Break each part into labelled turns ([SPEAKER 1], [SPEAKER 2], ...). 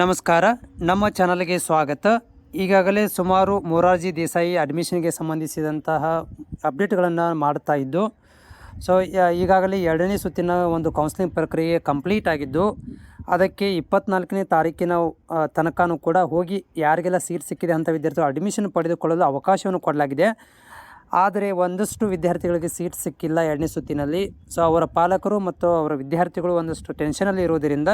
[SPEAKER 1] ನಮಸ್ಕಾರ, ನಮ್ಮ ಚಾನಲ್ಗೆ ಸ್ವಾಗತ. ಈಗಾಗಲೇ ಸುಮಾರು ಮೊರಾರ್ಜಿ ದೇಸಾಯಿ ಅಡ್ಮಿಷನ್ಗೆ ಸಂಬಂಧಿಸಿದಂತಹ ಅಪ್ಡೇಟ್ಗಳನ್ನು ಮಾಡ್ತಾ ಇದ್ದು, ಸೊ ಈಗಾಗಲೇ ಎರಡನೇ ಸುತ್ತಿನ ಒಂದು ಕೌನ್ಸಿಲಿಂಗ್ ಪ್ರಕ್ರಿಯೆ ಕಂಪ್ಲೀಟ್ ಆಗಿದ್ದು, ಅದಕ್ಕೆ ಇಪ್ಪತ್ನಾಲ್ಕನೇ ತಾರೀಕಿನ ತನಕನೂ ಕೂಡ ಹೋಗಿ ಯಾರಿಗೆಲ್ಲ ಸೀಟ್ ಸಿಕ್ಕಿದೆ ಅಂತ ವಿದ್ಯಾರ್ಥಿಗಳು ಅಡ್ಮಿಷನ್ ಪಡೆದುಕೊಳ್ಳಲು ಅವಕಾಶವನ್ನು ಕೊಡಲಾಗಿದೆ. ಆದರೆ ಒಂದಷ್ಟು ವಿದ್ಯಾರ್ಥಿಗಳಿಗೆ ಸೀಟ್ ಸಿಕ್ಕಿಲ್ಲ ಎರಡನೇ ಸುತ್ತಿನಲ್ಲಿ. ಸೊ ಅವರ ಪಾಲಕರು ಮತ್ತು ಅವರ ವಿದ್ಯಾರ್ಥಿಗಳು ಒಂದಷ್ಟು ಟೆನ್ಷನಲ್ಲಿ ಇರೋದರಿಂದ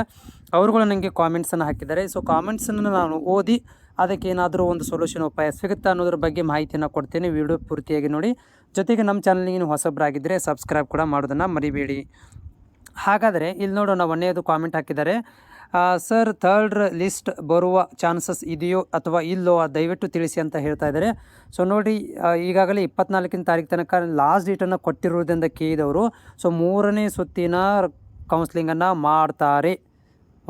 [SPEAKER 1] ಅವರುಗಳು ನನಗೆ ಕಾಮೆಂಟ್ಸನ್ನು ಹಾಕಿದ್ದಾರೆ. ಸೊ ಕಾಮೆಂಟ್ಸನ್ನು ನಾನು ಓದಿ ಅದಕ್ಕೆ ಏನಾದರೂ ಒಂದು ಸೊಲ್ಯೂಷನ್ ಉಪಾಯ ಸಿಗುತ್ತಾ ಅನ್ನೋದ್ರ ಬಗ್ಗೆ ಮಾಹಿತಿಯನ್ನು ಕೊಡ್ತೇನೆ. ವಿಡಿಯೋ ಪೂರ್ತಿಯಾಗಿ ನೋಡಿ. ಜೊತೆಗೆ ನಮ್ಮ ಚಾನಲ್ಗೆ ನೀವು ಹೊಸಬ್ರಾಗಿದ್ದರೆ ಸಬ್ಸ್ಕ್ರೈಬ್ ಕೂಡ ಮಾಡೋದನ್ನು ಮರಿಬೇಡಿ. ಹಾಗಾದರೆ, ಇಲ್ಲಿ ನೋಡೋಣ ಒಂದನೇದು ಕಾಮೆಂಟ್ ಹಾಕಿದ್ದಾರೆ. ಸರ್, ಥರ್ಡ್ ಲಿಸ್ಟ್ ಬರುವ ಚಾನ್ಸಸ್ ಇದೆಯೋ ಅಥವಾ ಇಲ್ಲೋ ದಯವಿಟ್ಟು ತಿಳಿಸಿ ಅಂತ ಹೇಳ್ತಾ ಇದ್ದಾರೆ. ಸೊ, ನೋಡಿ ಈಗಾಗಲೇ ಇಪ್ಪತ್ನಾಲ್ಕಿನ ತಾರೀಕು ತನಕ ಲಾಸ್ಟ್ ಡೇಟನ್ನು ಕೊಟ್ಟಿರುವುದರಿಂದ ಕೇಳಿದವರು, ಸೊ, ಮೂರನೇ ಸುತ್ತಿನ ಕೌನ್ಸಿಲಿಂಗನ್ನು ಮಾಡ್ತಾರೆ.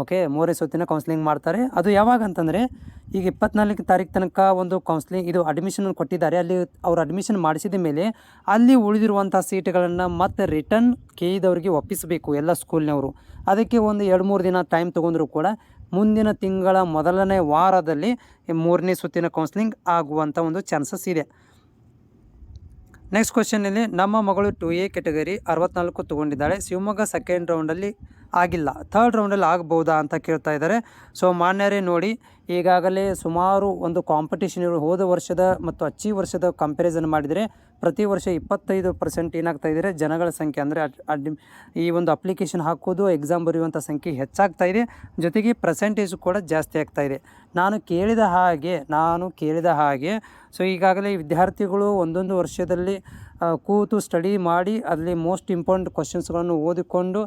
[SPEAKER 1] ಓಕೆ ಮೂರನೇ ಸುತ್ತಿನ ಕೌನ್ಸಿಲಿಂಗ್ ಮಾಡ್ತಾರೆ. ಅದು ಯಾವಾಗ ಅಂತಂದರೆ, ಈಗ ಇಪ್ಪತ್ನಾಲ್ಕು ತಾರೀಕು ತನಕ ಒಂದು ಕೌನ್ಸ್ಲಿಂಗ್ ಇದು ಅಡ್ಮಿಷನ್ ಕೊಟ್ಟಿದ್ದಾರೆ. ಅಲ್ಲಿ ಅವ್ರು ಅಡ್ಮಿಷನ್ ಮಾಡಿಸಿದ ಮೇಲೆ ಅಲ್ಲಿ ಉಳಿದಿರುವಂಥ ಸೀಟ್ಗಳನ್ನು ಮತ್ತೆ ರಿಟರ್ನ್ ಕೇಳಿದವರಿಗೆ ಒಪ್ಪಿಸಬೇಕು ಎಲ್ಲ ಸ್ಕೂಲ್ನವರು ಅದಕ್ಕೆ ಒಂದು ಎರಡು ಮೂರು ದಿನ ಟೈಮ್ ತೊಗೊಂಡ್ರು ಕೂಡ ಮುಂದಿನ ತಿಂಗಳ ಮೊದಲನೇ ವಾರದಲ್ಲಿ ಮೂರನೇ ಸುತ್ತಿನ ಕೌನ್ಸಿಲಿಂಗ್ ಆಗುವಂಥ ಒಂದು ಚಾನ್ಸಸ್ ಇದೆ. ನೆಕ್ಸ್ಟ್ ಕ್ವಶನಲ್ಲಿ ನಮ್ಮ ಮಗಳು ಟು ಎ ಕೆಟಗರಿ ಅರವತ್ನಾಲ್ಕು ತೊಗೊಂಡಿದ್ದಾಳೆ. ಶಿವಮೊಗ್ಗ ಸೆಕೆಂಡ್ ರೌಂಡಲ್ಲಿ ಆಗಿಲ್ಲ. ಥರ್ಡ್ ರೌಂಡಲ್ಲಿ ಆಗ್ಬೋದಾ ಅಂತ ಕೇಳ್ತಾ ಇದ್ದಾರೆ. ಸೊ ಮಾನ್ಯರೇ ನೋಡಿ, ಈಗಾಗಲೇ ಸುಮಾರು ಒಂದು ಕಾಂಪಿಟೇಷನ್ ಇರೋ ಹೋದ ವರ್ಷದ ಮತ್ತು ಅಚ್ಚಿ ವರ್ಷದ ಕಂಪ್ಯಾರಿಸನ್ ಮಾಡಿದರೆ ಪ್ರತಿ ವರ್ಷ ಇಪ್ಪತ್ತೈದು ಪರ್ಸೆಂಟ್ ಏನಾಗ್ತಾ ಇದ್ದಾರೆ? ಜನಗಳ ಸಂಖ್ಯೆ ಅಂದರೆ ಅಡ್ ಈ ಒಂದು ಅಪ್ಲಿಕೇಶನ್ ಹಾಕೋದು ಎಕ್ಸಾಮ್ ಬರೆಯುವಂಥ ಸಂಖ್ಯೆ ಹೆಚ್ಚಾಗ್ತಾ ಇದೆ. ಜೊತೆಗೆ ಪರ್ಸೆಂಟೇಜ್ ಕೂಡ ಜಾಸ್ತಿ ಆಗ್ತಾ ಇದೆ. ನಾನು ಕೇಳಿದ ಹಾಗೆ, ನಾನು ಕೇಳಿದ ಹಾಗೆ ಸೊ ಈಗಾಗಲೇ ವಿದ್ಯಾರ್ಥಿಗಳು ಒಂದೊಂದು ವರ್ಷದಲ್ಲಿ ಕೂತು ಸ್ಟಡಿ ಮಾಡಿ, ಅಲ್ಲಿ ಮೋಸ್ಟ್ ಇಂಪಾರ್ಟೆಂಟ್ ಕ್ವಶನ್ಸ್ಗಳನ್ನು ಓದಿಕೊಂಡು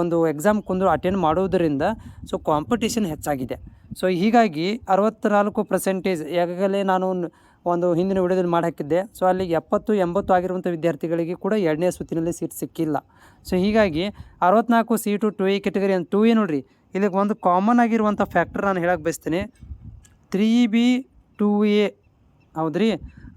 [SPEAKER 1] ಒಂದು ಎಕ್ಸಾಮ್ ಕುಂದು ಅಟೆಂಡ್ ಮಾಡುವುದರಿಂದ ಸೊ ಕಾಂಪಿಟೇಷನ್ ಹೆಚ್ಚಾಗಿದೆ. ಸೊ ಹೀಗಾಗಿ ಅರವತ್ತ್ನಾಲ್ಕು ಪರ್ಸೆಂಟೇಜ್ ಈಗಾಗಲೇ ನಾನು ಒಂದು ಹಿಂದಿನ ವಿಡಿಯೋದಲ್ಲಿ ಮಾಡಿ ಹಾಕಿದ್ದೆ. ಸೊ ಅಲ್ಲಿ ಎಪ್ಪತ್ತು, ಎಂಬತ್ತು ಆಗಿರುವಂಥ ವಿದ್ಯಾರ್ಥಿಗಳಿಗೆ ಕೂಡ ಎರಡನೇ ಸುತ್ತಿನಲ್ಲಿ ಸೀಟ್ ಸಿಕ್ಕಿಲ್ಲ. ಸೊ ಹೀಗಾಗಿ ಅರವತ್ತ್ನಾಲ್ಕು ಸೀಟು ಟು ಎ ಕೆಟಗರಿ ಅಂತ ಟು ಎ ನೋಡಿರಿ, ಇಲ್ಲಿಗೆ ಒಂದು ಕಾಮನ್ ಆಗಿರುವಂಥ ಫ್ಯಾಕ್ಟರ್ ನಾನು ಹೇಳಕ್ಕೆ ಬಯಸ್ತೀನಿ. ತ್ರೀ ಬಿ ಟು ಎ ಹೌದ್ರಿ?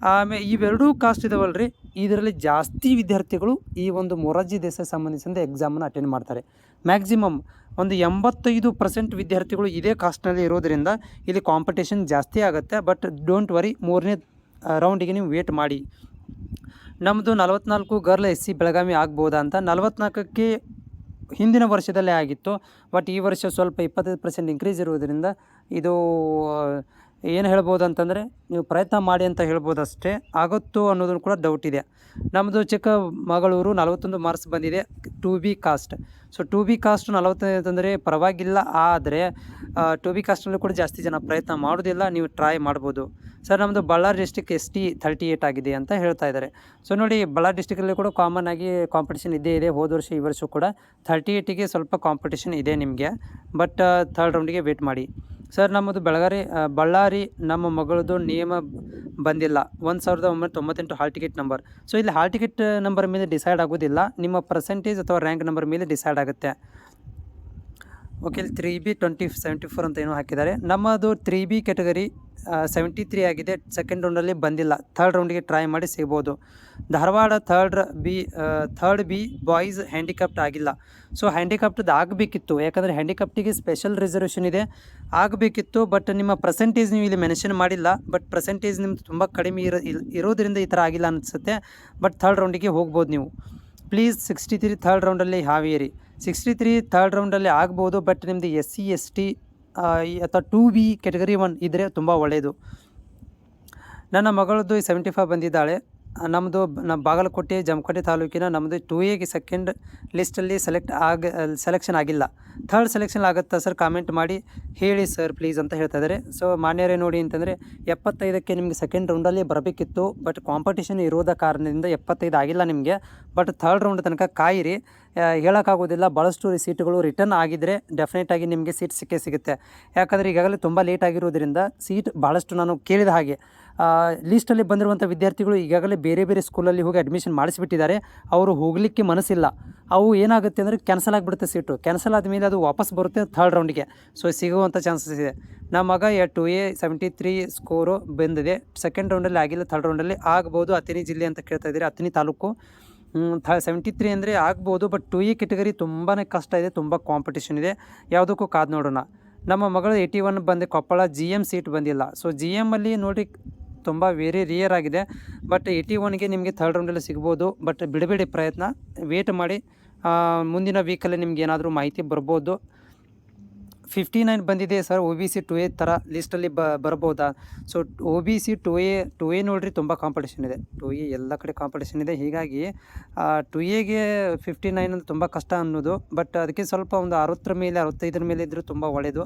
[SPEAKER 1] ಆಮೇಲೆ ಇವೆರಡೂ ಕಾಸ್ಟ್ ಇದಾವಲ್ಲ ರೀ ಇದರಲ್ಲಿ ಜಾಸ್ತಿ ವಿದ್ಯಾರ್ಥಿಗಳು ಈ ಒಂದು ಮೊರಾರ್ಜಿ ದೇಸಾಯಿ ಸಂಬಂಧಿಸಿದ ಎಕ್ಸಾಮನ್ನು ಅಟೆಂಡ್ ಮಾಡ್ತಾರೆ. ಮ್ಯಾಕ್ಸಿಮಮ್ ಒಂದು ಎಂಬತ್ತೈದು ಪರ್ಸೆಂಟ್ ವಿದ್ಯಾರ್ಥಿಗಳು ಇದೇ ಕಾಸ್ಟ್ನಲ್ಲಿ ಇರೋದರಿಂದ ಇಲ್ಲಿ ಕಾಂಪಿಟೇಷನ್ ಜಾಸ್ತಿ ಆಗುತ್ತೆ. ಬಟ್ ಡೋಂಟ್ ವರಿ ಮೂರನೇ ರೌಂಡಿಗೆ ನೀವು ವೇಟ್ ಮಾಡಿ. ನಮ್ಮದು ನಲವತ್ನಾಲ್ಕು ಗರ್ಲ್ ಎಸ್ ಸಿ ಬೆಳಗಾವಿ ಆಗ್ಬೋದಾ ಅಂತ ನಲವತ್ನಾಲ್ಕಕ್ಕೆ ಹಿಂದಿನ ವರ್ಷದಲ್ಲೇ ಆಗಿತ್ತು. ಬಟ್ ಈ ವರ್ಷ ಸ್ವಲ್ಪ ಇಪ್ಪತ್ತೈದು ಪರ್ಸೆಂಟ್ ಇನ್ಕ್ರೀಸ್ ಇರುವುದರಿಂದ ಇದು ಏನು ಹೇಳ್ಬೋದು ಅಂತಂದರೆ ನೀವು ಪ್ರಯತ್ನ ಮಾಡಿ ಅಂತ ಹೇಳ್ಬೋದು ಅಷ್ಟೇ ಆಗುತ್ತೋ ಅನ್ನೋದನ್ನು ಕೂಡ ಡೌಟ್ ಇದೆ. ನಮ್ಮದು ಚಿಕ್ಕಮಗಳೂರು ನಲವತ್ತೊಂದು ಮಾರ್ಕ್ಸ್ ಬಂದಿದೆ. Two B caste. So two B caste ನಲವತ್ತೈದು ಅಂತಂದರೆ ಪರವಾಗಿಲ್ಲ, ಆದರೆ ಟು ಬಿ ಕಾಸ್ಟಲ್ಲೂ ಕೂಡ ಜಾಸ್ತಿ ಜನ ಪ್ರಯತ್ನ ಮಾಡೋದಿಲ್ಲ, ನೀವು ಟ್ರೈ ಮಾಡ್ಬೋದು. ಸರ್ ನಮ್ಮದು Ballari district S T thirty eight ಆಗಿದೆ ಅಂತ ಹೇಳ್ತಾ ಇದ್ದಾರೆ. ಸೊ ನೋಡಿ, ಬಳ್ಳಾರಿ ಡಿಸ್ಟಿಕಲ್ಲಿ ಕೂಡ ಕಾಮನ್ ಆಗಿ ಕಾಂಪಿಟೇಷನ್ ಇದ್ದೇ ಇದೆ. ಹೋದ ವರ್ಷ ಈ ವರ್ಷ ಕೂಡ ಥರ್ಟಿ ಏಯ್ಟಿಗೆ ಸ್ವಲ್ಪ ಕಾಂಪಿಟೇಷನ್ ಇದೆ ನಿಮಗೆ. ಬಟ್ ಥರ್ಡ್ ರೌಂಡಿಗೆ ವೇಟ್ ಮಾಡಿ. ಸರ್, ನಮ್ಮದು ಬೆಳಗಾರಿ ಬಳ್ಳಾರಿ ನಮ್ಮ ಮಗಳದು ನಿಯಮ ಬಂದಿಲ್ಲ. ಒಂದು ಸಾವಿರದ ಒಂಬೈನೂರ ತೊಂಬತ್ತೆಂಟು ಹಾಲ್ ಟಿಕೆಟ್ ನಂಬರ್. ಸೊ ಇಲ್ಲಿ ಹಾಲ್ ಟಿಕೆಟ್ ನಂಬರ್ ಮೇಲೆ ಡಿಸೈಡ್ ಆಗೋದಿಲ್ಲ. ನಿಮ್ಮ ಪರ್ಸೆಂಟೇಜ್ ಅಥವಾ ರ್ಯಾಂಕ್ ನಂಬರ್ ಮೇಲೆ ಡಿಸೈಡ್ ಆಗುತ್ತೆ. ಓಕೆ ಇಲ್ಲಿ three B twenty seventy four ಅಂತ ಏನೋ ಹಾಕಿದ್ದಾರೆ. ನಮ್ಮದು three B category seventy three ಆಗಿದೆ. ಸೆಕೆಂಡ್ ರೌಂಡಲ್ಲಿ ಬಂದಿಲ್ಲ. ಥರ್ಡ್ ರೌಂಡಿಗೆ ಟ್ರೈ ಮಾಡಿ ಸಿಗ್ಬೋದು. Dharwad third B third B boys handicapped ಆಗಿಲ್ಲ. ಸೊ ಹ್ಯಾಂಡಿಕ್ಯಾಪ್ಟದ್ದು ಆಗಬೇಕಿತ್ತು. ಯಾಕಂದರೆ ಹ್ಯಾಂಡಿಕ್ಯಾಪ್ಟಿಗೆ ಸ್ಪೆಷಲ್ ರಿಸರ್ವೇಷನ್ ಇದೆ. ಆಗಬೇಕಿತ್ತು ಬಟ್ ನಿಮ್ಮ ಪ್ರಸೆಂಟೇಜ್ ನೀವು ಇಲ್ಲಿ ಮೆನ್ಷನ್ ಮಾಡಿಲ್ಲ. ಬಟ್ ಪರ್ಸೆಂಟೇಜ್ ನಿಮ್ದು ತುಂಬ ಕಡಿಮೆ ಇರೋ ಇರೋದ್ರಿಂದ ಈ ಥರ ಆಗಿಲ್ಲ ಅನಿಸುತ್ತೆ. ಬಟ್ ಥರ್ಡ್ ರೌಂಡಿಗೆ ಹೋಗ್ಬೋದು ನೀವು. ಪ್ಲೀಸ್ ಸಿಕ್ಸ್ಟಿ ತ್ರೀ ಥರ್ಡ್ ರೌಂಡಲ್ಲಿ ಹಾವೇರಿ. ಸಿಕ್ಸ್ಟಿ ತ್ರೀ ಥರ್ಡ್ ರೌಂಡಲ್ಲಿ ಆಗ್ಬೋದು ಬಟ್ ನಿಮ್ಮದು ಎಸ್ ಸಿ ಎಸ್ ಟಿ ಅಥವಾ ಟೂ ಬಿ ಕೆಟಗರಿ ಒನ್ ಇದ್ದರೆ ತುಂಬ ಒಳ್ಳೆಯದು ನನ್ನ ಮಗಳದ್ದು ಸೆವೆಂಟಿ ಫೈವ್ ಬಂದಿದ್ದಾಳೆ ನಮ್ಮದು ನಮ್ಮ ಬಾಗಲಕೋಟೆ, ಜಮಖಂಡಿ ತಾಲೂಕಿನ ನಮ್ಮದು ಟೂ ಎಗೆ ಸೆಕೆಂಡ್ ಲಿಸ್ಟಲ್ಲಿ ಸೆಲೆಕ್ಟ್ ಆಗ ಸೆಲೆಕ್ಷನ್ ಆಗಿಲ್ಲ. ಥರ್ಡ್ ಸೆಲೆಕ್ಷನ್ ಆಗುತ್ತಾ ಸರ್ ಕಾಮೆಂಟ್ ಮಾಡಿ. ಹೇಳಿ ಸರ್ ಪ್ಲೀಸ್ ಅಂತ ಹೇಳ್ತಾ ಇದ್ದಾರೆ. ಸೊ ಮಾನ್ಯರೇ ನೋಡಿ ಅಂತಂದರೆ ಎಪ್ಪತ್ತೈದಕ್ಕೆ ನಿಮಗೆ ಸೆಕೆಂಡ್ ರೌಂಡಲ್ಲಿ ಬರಬೇಕಿತ್ತು. ಬಟ್ ಕಾಂಪಿಟೇಷನ್ ಇರೋದ ಕಾರಣದಿಂದ ಎಪ್ಪತ್ತೈದು ಆಗಿಲ್ಲ ನಿಮಗೆ. ಬಟ್ ಥರ್ಡ್ ರೌಂಡ್ ತನಕ ಕಾಯಿರಿ. ಹೇಳೋಕ್ಕಾಗೋದಿಲ್ಲ. ಭಾಳಷ್ಟು ಸೀಟುಗಳು ರಿಟರ್ನ್ ಆಗಿದ್ದರೆ ಡೆಫಿನೆಟಾಗಿ ನಿಮಗೆ ಸೀಟ್ ಸಿಕ್ಕೇ ಸಿಗುತ್ತೆ. ಯಾಕಂದರೆ ಈಗಾಗಲೇ ತುಂಬ ಲೇಟ್ ಆಗಿರೋದ್ರಿಂದ ಸೀಟ್ ಭಾಳಷ್ಟು ನಾನು ಕೇಳಿದ ಹಾಗೆ. ಲೀಸ್ಟಲ್ಲಿ ಬಂದಿರುವಂಥ ವಿದ್ಯಾರ್ಥಿಗಳು ಈಗಾಗಲೇ ಬೇರೆ ಬೇರೆ ಸ್ಕೂಲಲ್ಲಿ ಹೋಗಿ ಅಡ್ಮಿಷನ್ ಮಾಡಿಸಿಬಿಟ್ಟಿದ್ದಾರೆ. ಅವರು ಹೋಗಲಿಕ್ಕೆ ಮನಸ್ಸಿಲ್ಲ. ಅವು ಏನಾಗುತ್ತೆ ಅಂದರೆ ಕ್ಯಾನ್ಸಲ್ ಆಗಿಬಿಡುತ್ತೆ ಸೀಟು. ಕ್ಯಾನ್ಸಲ್ ಆದಮೇಲೆ ಅದು ವಾಪಸ್ ಬರುತ್ತೆ ಥರ್ಡ್ ರೌಂಡಿಗೆ ಸೊ ಸಿಗುವಂಥ ಚಾನ್ಸಸ್ ಇದೆ. ನಮ್ಮ ಮಗ A two A seventy three score ಬಂದಿದೆ ಸೆಕೆಂಡ್ ರೌಂಡಲ್ಲಿ ಆಗಿಲ್ಲ ಥರ್ಡ್ ರೌಂಡಲ್ಲಿ ಆಗ್ಬೋದು. ಅತಿನಿ ಜಿಲ್ಲೆ ಅಂತ ಕೇಳ್ತಾ ಇದ್ದೀರಿ. ಅತಿನಿ ತಾಲೂಕು ಥ ಸೆವೆಂಟಿ ತ್ರೀ ಅಂದರೆ ಆಗ್ಬೋದು ಬಟ್ ಟು ಇ ಕೆಟಗರಿ ತುಂಬಾ ಕಷ್ಟ ಇದೆ, ತುಂಬ ಕಾಂಪಿಟೇಷನ್ ಇದೆ. ಯಾವುದಕ್ಕೂ ಕಾದು ನೋಡೋಣ. ನಮ್ಮ ಮಗಳು ಏಯ್ಟಿ ಒನ್ ಬಂದೆ, ಕೊಪ್ಪಳ ಜಿ ಎಂ ಸೀಟ್ ಬಂದಿಲ್ಲ. ಸೊ ಜಿ ಎಮ್ಮಲ್ಲಿ ನೋಡಿ, ತುಂಬ ವೆರಿ ರಿಯರ್ ಆಗಿದೆ. ಬಟ್ ಏಯ್ಟಿ ಒನ್ಗೆ ನಿಮಗೆ ಥರ್ಡ್ ರೌಂಡಲ್ಲಿ ಸಿಗ್ಬೋದು. ಬಟ್ ಬಿಡಬೇಡಿ ಪ್ರಯತ್ನ. ವೇಟ್ ಮಾಡಿ. ಮುಂದಿನ ವೀಕಲ್ಲಿ ನಿಮ್ಗೆ ಏನಾದರೂ ಮಾಹಿತಿ ಬರ್ಬೋದು. ಫಿಫ್ಟಿ ನೈನ್ ಬಂದಿದೆ sir O B C two A ಥರ ಲಿಸ್ಟಲ್ಲಿ ಬ ಬರ್ಬೋದಾ so O B C two A two A ನೋಡ್ರಿ ತುಂಬ ಕಾಂಪಿಟೇಷನ್ ಇದೆ. ಟು ಎ ಎಲ್ಲ ಕಡೆ ಕಾಂಪಿಟೇಷನ್ ಇದೆ. ಹೀಗಾಗಿ ಟು ಎಗೆ ಫಿಫ್ಟಿ ನೈನ್ ಅಂದ್ರೆ ತುಂಬ ಕಷ್ಟ ಅನ್ನೋದು. ಬಟ್ ಅದಕ್ಕೆ ಸ್ವಲ್ಪ ಒಂದು ಅರವತ್ತರ ಮೇಲೆ, ಅರವತ್ತೈದರ ಮೇಲೆ ಇದ್ದರೂ ತುಂಬ ಒಳ್ಳೆಯದು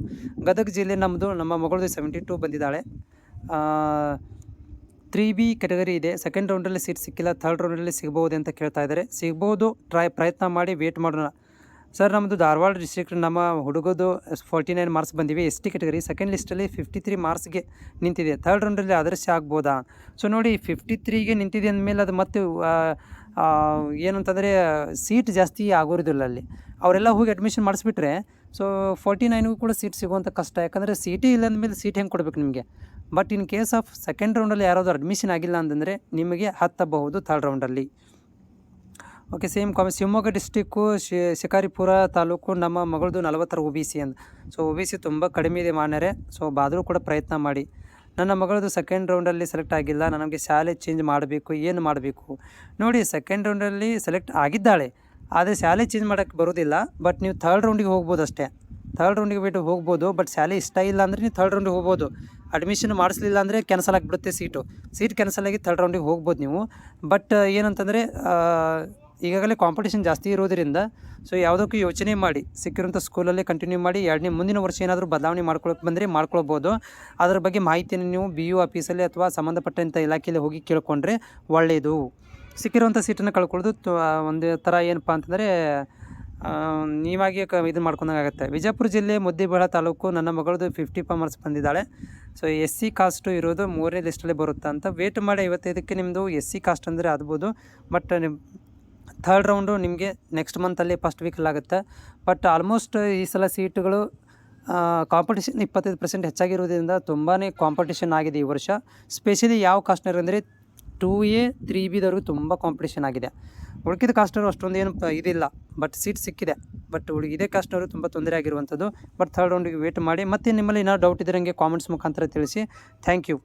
[SPEAKER 1] ಗದಗ ಜಿಲ್ಲೆ ನಮ್ಮದು ನಮ್ಮ ಮಗಳದು ಸೆವೆಂಟಿ ಟು ಬಂದಿದ್ದಾಳೆ. ತ್ರೀ ಬಿ ಕೆಟಗರಿ ಇದೆ. ಸೆಕೆಂಡ್ ರೌಂಡಲ್ಲಿ ಸೀಟ್ ಸಿಕ್ಕಿಲ್ಲ. ಥರ್ಡ್ ರೌಂಡಲ್ಲಿ ಸಿಗ್ಬೋದು ಅಂತ ಕೇಳ್ತಾ ಇದ್ದಾರೆ. ಸಿಗ್ಬೋದು ಟ್ರೈ ಪ್ರಯತ್ನ ಮಾಡಿ ವೇಟ್ ಮಾಡೋಣ. ಸರ್ ನಮ್ಮದು ಧಾರವಾಡ ಡಿಸ್ಟ್ರಿಕ್ಟ್ ನಮ್ಮ ಹುಡುಗದು ಫೋರ್ಟಿ ನೈನ್ ಮಾರ್ಕ್ಸ್ ಬಂದಿವೆ. ಎಸ್ ಟಿ ಕೆಟಗರಿ ಸೆಕೆಂಡ್ ಲಿಸ್ಟಲ್ಲಿ ಫಿಫ್ಟಿ ತ್ರೀ ಮಾರ್ಕ್ಸ್ಗೆ ನಿಂತಿದೆ. ಥರ್ಡ್ ರೌಂಡಲ್ಲಿ ಆದರ್ಶ ಆಗ್ಬೋದಾ? ಸೊ ನೋಡಿ ಫಿಫ್ಟಿ ತ್ರೀಗೆ ನಿಂತಿದೆ ಅಂದಮೇಲೆ ಅದು ಮತ್ತೆ ಏನಂತಂದರೆ ಸೀಟ್ ಜಾಸ್ತಿ ಆಗೋರಿದಿಲ್ಲ ಅಲ್ಲಿ. ಅವರೆಲ್ಲ ಹೋಗಿ ಅಡ್ಮಿಷನ್ ಮಾಡಿಸ್ಬಿಟ್ರೆ ಸೊ ಫೋರ್ಟಿ ನೈನ್ಗೂ ಕೂಡ ಸೀಟ್ ಸಿಗುವಂಥ ಕಷ್ಟ. ಯಾಕಂದರೆ ಸೀಟೇ ಇಲ್ಲ ಅಂದಮೇಲೆ ಸೀಟ್ ಹೆಂಗೆ ಕೊಡ್ಬೇಕು ನಿಮಗೆ? But in case of second ರೌಂಡಲ್ಲಿ ಯಾರಾದರೂ ಅಡ್ಮಿಷನ್ ಆಗಿಲ್ಲ ಅಂತಂದರೆ ನಿಮಗೆ ಹತ್ತಬಹುದು ಥರ್ಡ್ ರೌಂಡಲ್ಲಿ ಓಕೆ, ಸೇಮ್ ಕಾಮ, ಶಿವಮೊಗ್ಗ ಡಿಸ್ಟಿಕ್ಕು ಶಿಕಾರಿಪುರ ತಾಲೂಕು ನಮ್ಮ ಮಗಳದು ನಲವತ್ತರ ಒ ಬಿ ಸಿ ಅಂತ ಸೊ ಒ ಬಿ ಸಿ ತುಂಬ ಕಡಿಮೆ ಇದೆ ಮಾನ್ಯರೇ. ಸೊ ಬಾದರೂ ಕೂಡ ಪ್ರಯತ್ನ ಮಾಡಿ. ನನ್ನ ಮಗಳದು ಸೆಕೆಂಡ್ ರೌಂಡಲ್ಲಿ ಸೆಲೆಕ್ಟ್ ಆಗಿಲ್ಲ. ನನಗೆ ಶಾಲೆ ಚೇಂಜ್ ಮಾಡಬೇಕು. ಏನು ಮಾಡಬೇಕು? ನೋಡಿ ಸೆಕೆಂಡ್ ರೌಂಡಲ್ಲಿ ಸೆಲೆಕ್ಟ್ ಆಗಿದ್ದಾಳೆ. ಆದರೆ ಶಾಲೆ ಚೇಂಜ್ ಮಾಡೋಕ್ಕೆ ಬರೋದಿಲ್ಲ. ಬಟ್ ನೀವು ಥರ್ಡ್ ರೌಂಡಿಗೆ ಹೋಗ್ಬೋದು ಅಷ್ಟೇ. ಥರ್ಡ್ ರೌಂಡಿಗೆ ಬಿಟ್ಟು ಹೋಗ್ಬೋದು. ಬಟ್ ಶಾಲೆ ಇಷ್ಟ ಇಲ್ಲ ಅಂದರೆ ನೀವು ಥರ್ಡ್ ರೌಂಡಿಗೆ ಹೋಗ್ಬೋದು. ಅಡ್ಮಿಷನ್ ಮಾಡಿಸ್ಲಿಲ್ಲ ಅಂದರೆ ಕ್ಯಾನ್ಸಲ್ ಆಗಿಬಿಡುತ್ತೆ ಸೀಟು ಸೀಟ್ ಕ್ಯಾನ್ಸಲ್ ಆಗಿ ಥರ್ಡ್ ರೌಂಡಿಗೆ ಹೋಗ್ಬೋದು ನೀವು. ಬಟ್ ಏನಂತಂದರೆ ಈಗಾಗಲೇ ಕಾಂಪಿಟೇಷನ್ ಜಾಸ್ತಿ ಇರೋದರಿಂದ ಸೊ ಯಾವುದಕ್ಕೂ ಯೋಚನೆ ಮಾಡಿ, ಸಿಕ್ಕಿರುವಂಥ ಸ್ಕೂಲಲ್ಲೇ ಕಂಟಿನ್ಯೂ ಮಾಡಿ ಎರಡನೇ ಮುಂದಿನ ವರ್ಷ ಏನಾದರೂ ಬದಲಾವಣೆ ಮಾಡ್ಕೊಳಕ್ಕೆ ಬಂದರೆ ಮಾಡ್ಕೊಳ್ಬೋದು. ಅದರ ಬಗ್ಗೆ ಮಾಹಿತಿಯನ್ನು ನೀವು ಬಿ ಯು ಆಫೀಸಲ್ಲಿ ಅಥವಾ ಸಂಬಂಧಪಟ್ಟಂಥ ಇಲಾಖೆಯಲ್ಲಿ ಹೋಗಿ ಕೇಳ್ಕೊಂಡ್ರೆ ಒಳ್ಳೆಯದು ಸಿಕ್ಕಿರುವಂಥ ಸೀಟನ್ನು ಕಳ್ಕೊಳ್ಳೋದು ಒಂದು ಥರ ಏನಪ್ಪ ಅಂತಂದರೆ ನೀವಾಗಿ ಕ, ಇದು ಮಾಡ್ಕೊಂಡಂಗೆ ಆಗುತ್ತೆ. ವಿಜಯಪುರ ಜಿಲ್ಲೆ ಮುದ್ದೇಬೇಳ ತಾಲೂಕು ನನ್ನ ಮಗಳದು ಫಿಫ್ಟಿ ಮಾರ್ಕ್ಸ್ ಬಂದಿದ್ದಾಳೆ. ಸೊ ಎಸ್ ಸಿ ಕಾಸ್ಟು ಇರೋದು ಮೂರನೇ ಲಿಸ್ಟಲ್ಲೇ ಬರುತ್ತೆ ಅಂತ ವೇಟ್ ಮಾಡಿ ಐವತ್ತೈದಕ್ಕೆ ನಿಮ್ಮದು ಎಸ್ ಸಿ ಕಾಸ್ಟ್ ಅಂದರೆ ಆಗ್ಬೋದು. ಬಟ್ ನಿಮ್ಮ ಥರ್ಡ್ ರೌಂಡು ನಿಮಗೆ ನೆಕ್ಸ್ಟ್ ಮಂತಲ್ಲಿ ಫಸ್ಟ್ ವೀಕಲ್ಲಾಗುತ್ತೆ ಬಟ್ ಆಲ್ಮೋಸ್ಟ್ ಈ ಸಲ ಸೀಟುಗಳು ಕಾಂಪಿಟೇಷನ್ ಇಪ್ಪತ್ತೈದು ಪರ್ಸೆಂಟ್ ಹೆಚ್ಚಾಗಿರೋದ್ರಿಂದ ತುಂಬಾ ಕಾಂಪಿಟೇಷನ್ ಆಗಿದೆ ಈ ವರ್ಷ. ಸ್ಪೆಷಲಿ ಯಾವ ಕಾಸ್ಟ್ನರ್ ಅಂದರೆ ಟೂ ಎ ತ್ರೀ ಬಿದವ್ರಿಗೆ ತುಂಬ ಕಾಂಪಿಟೇಷನ್ ಆಗಿದೆ. ಉಳ್ಕಿದ ಕಾಸ್ಟ್ನವರು ಅಷ್ಟೊಂದು ಏನು ಇದಿಲ್ಲ. ಬಟ್ ಸೀಟ್ ಸಿಕ್ಕಿದೆ. ಬಟ್ ಉಳಿ ಇದೇ ಕಾಸ್ಟ್ನವರು ತುಂಬ ತೊಂದರೆ ಆಗಿರುವಂಥದ್ದು. ಬಟ್ ಥರ್ಡ್ ರೌಂಡಿಗೆ ವೇಟ್ ಮಾಡಿ. ಮತ್ತೆ ನಿಮ್ಮಲ್ಲಿ ಏನಾದ್ರು ಡೌಟ್ ಇದ್ದರೆ ನನಗೆ ಕಾಮೆಂಟ್ಸ್ ಮುಖಾಂತರ ತಿಳಿಸಿ. Thank you